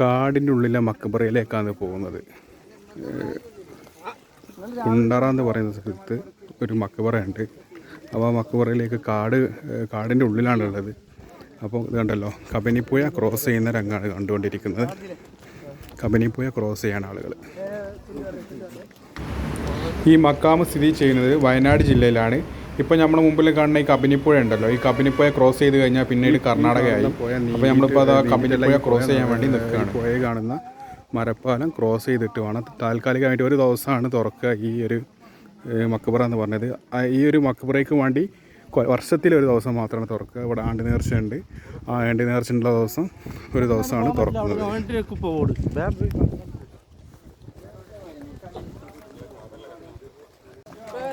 കാടിന്റെ ഉള്ളിലെ മക്കബറയിലേക്കാണ് പോകുന്നത്. കുണ്ടറ എന്ന് പറയുന്ന സ്ഥലത്ത് ഒരു മക്കബറയുണ്ട് അപ്പോൾ ആ മക്കബറയിലേക്ക് കാട് കാടിന്റെ ഉള്ളിലാണുള്ളത്. അപ്പോൾ ഇത് കണ്ടല്ലോ കബനിപ്പുഴ ക്രോസ് ചെയ്യുന്ന രംഗമാണ് കണ്ടുകൊണ്ടിരിക്കുന്നത്. കബനിപ്പുഴ ക്രോസ് ചെയ്യാണ് ആളുകൾ ഈ മക്കാമ് സ്ഥിതി ചെയ്യുന്നത് വയനാട് ജില്ലയിലാണ്. ഇപ്പോൾ നമ്മുടെ മുമ്പിൽ കാണുന്ന ഈ കബനിപ്പുഴ ഉണ്ടല്ലോ. ഈ കബനിപ്പുഴ ക്രോസ് ചെയ്ത് കഴിഞ്ഞാൽ പിന്നീട് കർണാടകയായി. അപ്പോൾ നമ്മളിപ്പോൾ അത് ആ കബനിപ്പുഴ ക്രോസ് ചെയ്യാൻ വേണ്ടി നിൽക്കുകയാണ്. പുഴയെ കാണുന്ന മരപ്പാലം ക്രോസ് ചെയ്തിട്ട് വേണം താൽക്കാലികമായിട്ട് ഒരു ദിവസമാണ് തുറക്കുക ഈ ഒരു മക്കബറ എന്ന് പറഞ്ഞത്. ഈ ഒരു മക്കബറയ്ക്ക് വേണ്ടി വർഷത്തിലൊരു വർഷത്തിൽ ഒരു ദിവസം മാത്രമാണ് തുറക്കുക. ഇവിടെ ആണ്ടി നേർച്ചയുണ്ട് ആ ആണ്ട് നേർച്ചയുള്ള ദിവസം ഒരു ദിവസമാണ് തുറക്കുന്നത്.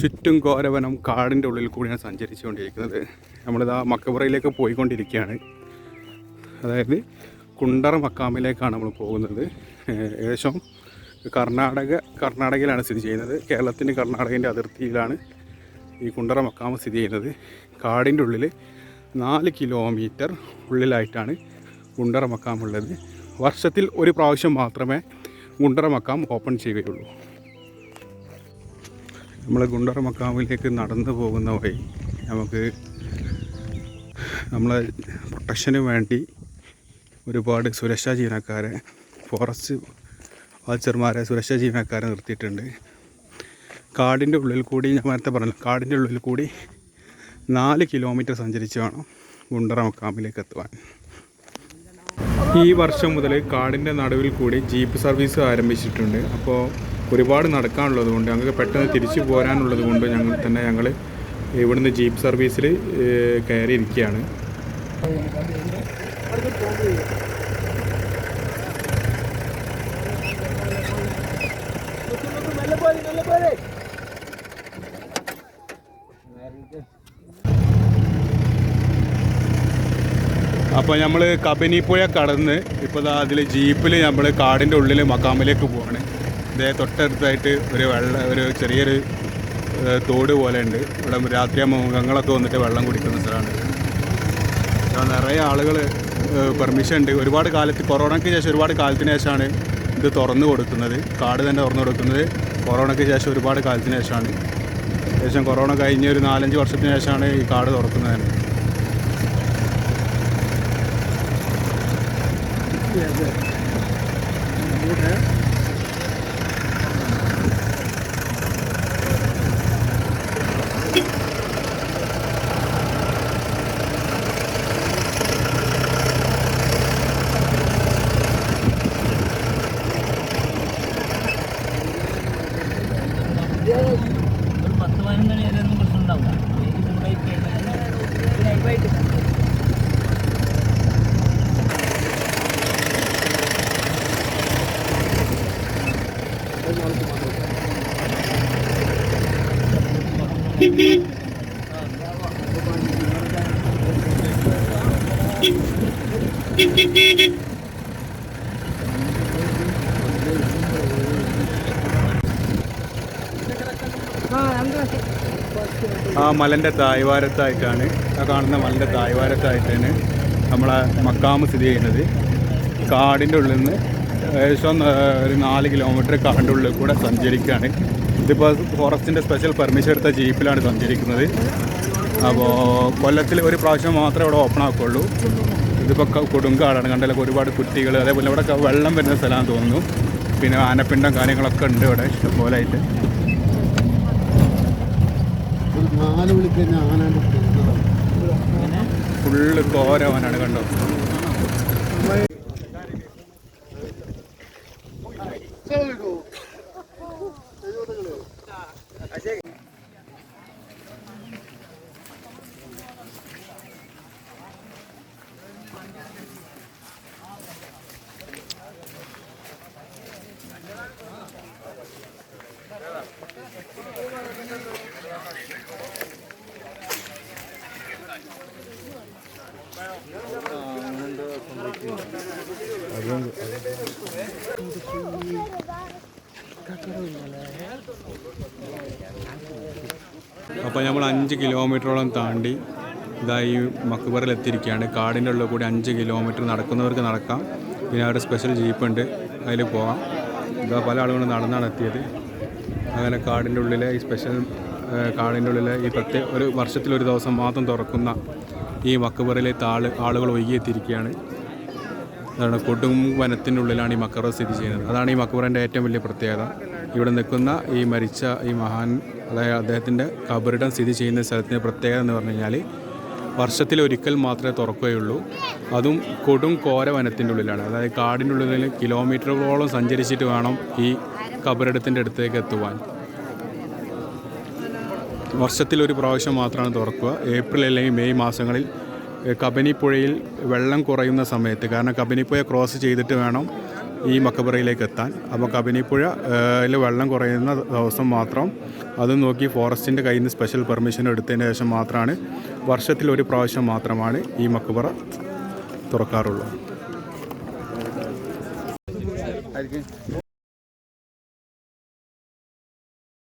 ചുറ്റും കോരവനം കാടിന്റെ ഉള്ളിൽ കൂടിയാണ് സഞ്ചരിച്ചുകൊണ്ടിരിക്കുന്നത്. നമ്മളിതാ മക്കപ്പുറയിലേക്ക് പോയിക്കൊണ്ടിരിക്കുകയാണ്. അതായത് കുണ്ടറ മക്കാമിലേക്കാണ് നമ്മൾ പോകുന്നത്. ഏകദേശം കർണാടക കർണാടകയിലാണ് സ്ഥിതി ചെയ്യുന്നത്. കേരളത്തിന്റെ കർണാടകന്റെ അതിർത്തിയിലാണ് ഈ കുണ്ടറ മക്കാമ സ്ഥിതി ചെയ്യുന്നത്. കാടിന്റെ ഉള്ളിൽ നാല് കിലോമീറ്റർ ഉള്ളിലായിട്ടാണ് കുണ്ടറ മക്കാം ഉള്ളത് വർഷത്തിൽ ഒരു പ്രാവശ്യം മാത്രമേ കുണ്ടറ മക്കാം ഓപ്പൺ ചെയ്യുകയുള്ളൂ. നമ്മൾ ഗുണ്ടറ മക്കാമിലേക്ക് നടന്നു പോകുന്ന വഴി നമുക്ക് നമ്മളെ പ്രൊട്ടക്ഷന് വേണ്ടി ഒരുപാട് സുരക്ഷാ ജീവനക്കാരെ ഫോറസ്റ്റ് വാച്ചർമാരെ സുരക്ഷാ ജീവനക്കാരെ നിർത്തിയിട്ടുണ്ട്. കാടിന്റെ ഉള്ളിൽ കൂടി ഞാൻ നേരത്തെ പറഞ്ഞു കാടിന്റെ ഉള്ളിൽ കൂടി നാല് കിലോമീറ്റർ സഞ്ചരിച്ച് വേണം ഗുണ്ടറ മക്കാമിലേക്ക് എത്തുവാൻ. ഈ വർഷം മുതൽ കാടിന്റെ നടുവിൽ കൂടി ജീപ്പ് സർവീസ് ആരംഭിച്ചിട്ടുണ്ട്. അപ്പോൾ ഒരുപാട് നടക്കാനുള്ളത് കൊണ്ട് ഞങ്ങൾക്ക് പെട്ടെന്ന് തിരിച്ചു പോരാനുള്ളത് കൊണ്ട് ഞങ്ങൾ തന്നെ ഞങ്ങൾ ഇവിടുന്ന് ജീപ്പ് സർവീസിൽ കയറി കയറിയിരിക്കുകയാണ്. അപ്പോൾ നമ്മൾ കബനിപ്പുഴ കടന്ന് ഇപ്പോൾ അതിൽ ജീപ്പിൽ നമ്മൾ കാടിന്റെ ഉള്ളിൽ മക്കാമിലേക്ക് പോവാണ്. ഇതേ തൊട്ടടുത്തായിട്ട് ഒരു വെള്ള ഒരു ചെറിയൊരു തോട് പോലെ ഉണ്ട്. ഇവിടെ രാത്രി മൃഗങ്ങളൊക്കെ വന്നിട്ട് വെള്ളം കുടിക്കുന്ന സ്ഥലമാണ്. നിറയെ ആളുകൾ പെർമിഷൻ ഉണ്ട്. ഒരുപാട് കാലത്ത് കൊറോണയ്ക്ക് ശേഷം ഒരുപാട് കാലത്തിന് ശേഷമാണ് ഇത് തുറന്നു കൊടുക്കുന്നത്. കാട് തന്നെ തുറന്നു കൊടുക്കുന്നത്. കൊറോണയ്ക്ക് ശേഷം ഒരുപാട് കാലത്തിന് ശേഷമാണ്. ഏകദേശം കൊറോണ കഴിഞ്ഞ ഒരു നാലഞ്ച് വർഷത്തിന് ശേഷമാണ് ഈ കാട് തുറക്കുന്നത്. തന്നെ ഒരു ആ മലന്റെ തായ്വാരത്തായിട്ടാണ് ആ കാണുന്ന മലന്റെ തായ്വാരത്തായിട്ടാണ് നമ്മളെ മക്കാമ് സ്ഥിതി ചെയ്യുന്നത്. കാടിന്റെ ഉള്ളിൽ നിന്ന് ഏകദേശം ഒരു നാല് കിലോമീറ്റർ കാടിന്റെ ഉള്ളിൽ കൂടെ സഞ്ചരിക്കുകയാണ് ഇതിപ്പോൾ ഫോറസ്റ്റിന്റെ സ്പെഷ്യൽ പെർമിഷൻ എടുത്ത ജീപ്പിലാണ് സഞ്ചരിക്കുന്നത്. അപ്പോൾ കൊല്ലത്തിൽ ഒരു പ്രാവശ്യം മാത്രമേ ഇവിടെ ഓപ്പൺ ആക്കുള്ളൂ. ഇതിപ്പോൾ കൊടുങ്കാടാണ്. കണ്ടല്ലോ ഒരുപാട് കുട്ടികൾ അതേപോലെ ഇവിടെ വെള്ളം വരുന്ന സ്ഥലമാണെന്ന് തോന്നുന്നു. പിന്നെ ആനപ്പിണ്ടം കാര്യങ്ങളൊക്കെ ഉണ്ട് ഇവിടെ ഇഷ്ടംപോലെ ആയിട്ട്. ഫുള്ള് കോരവനാണ് കണ്ടോ? അപ്പോൾ നമ്മൾ അഞ്ച് കിലോമീറ്ററോളം താണ്ടി ഇതായി മക്ബറിൽ എത്തിയിരിക്കുകയാണ് കാടിന്റെ ഉള്ളിൽ കൂടി അഞ്ച് കിലോമീറ്റർ നടക്കുന്നവർക്ക് നടക്കാം. പിന്നെ അവിടെ സ്പെഷ്യൽ ജീപ്പുണ്ട് അതിൽ പോകാം ഇതാ പല ആളുകളും നടന്നാണ് എത്തിയത്. അങ്ങനെ കാടിന്റെ ഉള്ളിലെ ഈ സ്പെഷ്യൽ കാടിന്റെ ഉള്ളിലെ ഈ പ്രത്യേക ഒരു വർഷത്തിലൊരു ദിവസം മാത്രം തുറക്കുന്ന ഈ മക്കബറിലെ താൾ ആളുകൾ ഒഴുകിയെത്തിയിരിക്കുകയാണ്. അതാണ് കൊടും വനത്തിന്റെ ഉള്ളിലാണ് ഈ മക്കബറ സ്ഥിതി ചെയ്യുന്നത്. അതാണ് ഈ മക്കബറിന്റെ ഏറ്റവും വലിയ പ്രത്യേകത. ഇവിടെ നിൽക്കുന്ന ഈ മരിച്ച ഈ മഹാൻ അതായത് അദ്ദേഹത്തിന്റെ കബറിടം സ്ഥിതി ചെയ്യുന്ന സ്ഥലത്തിന്റെ പ്രത്യേകത എന്ന് പറഞ്ഞു കഴിഞ്ഞാൽ വർഷത്തിൽ ഒരിക്കൽ മാത്രമേ തുറക്കുകയുള്ളൂ. അതും കൊടും കോര വനത്തിന്റെ ഉള്ളിലാണ്. അതായത് കാടിന്റെ ഉള്ളിൽ കിലോമീറ്ററുകളോളം സഞ്ചരിച്ചിട്ട് വേണം ഈ കബറിടത്തിന്റെ അടുത്തേക്ക് എത്തുവാൻ. വർഷത്തിൽ ഒരു പ്രാവശ്യം മാത്രമാണ് തുറക്കുക. ഏപ്രിൽ അല്ലെങ്കിൽ മെയ് മാസങ്ങളിൽ കബനിപ്പുഴയിൽ വെള്ളം കുറയുന്ന സമയത്ത്. കാരണം കബനിപ്പുഴ ക്രോസ് ചെയ്തിട്ട് വേണം ഈ മക്കബറയിലേക്ക് എത്താൻ. അപ്പോൾ കബനിപ്പുഴ വെള്ളം കുറയുന്ന ദിവസം മാത്രം അത് നോക്കി ഫോറസ്റ്റിന്റെ കയ്യിൽ നിന്ന് സ്പെഷ്യൽ പെർമിഷൻ എടുത്തതിന് ശേഷം മാത്രമാണ് വർഷത്തിൽ ഒരു പ്രാവശ്യം മാത്രമാണ് ഈ മക്കബറ തുറക്കാറുള്ളത്.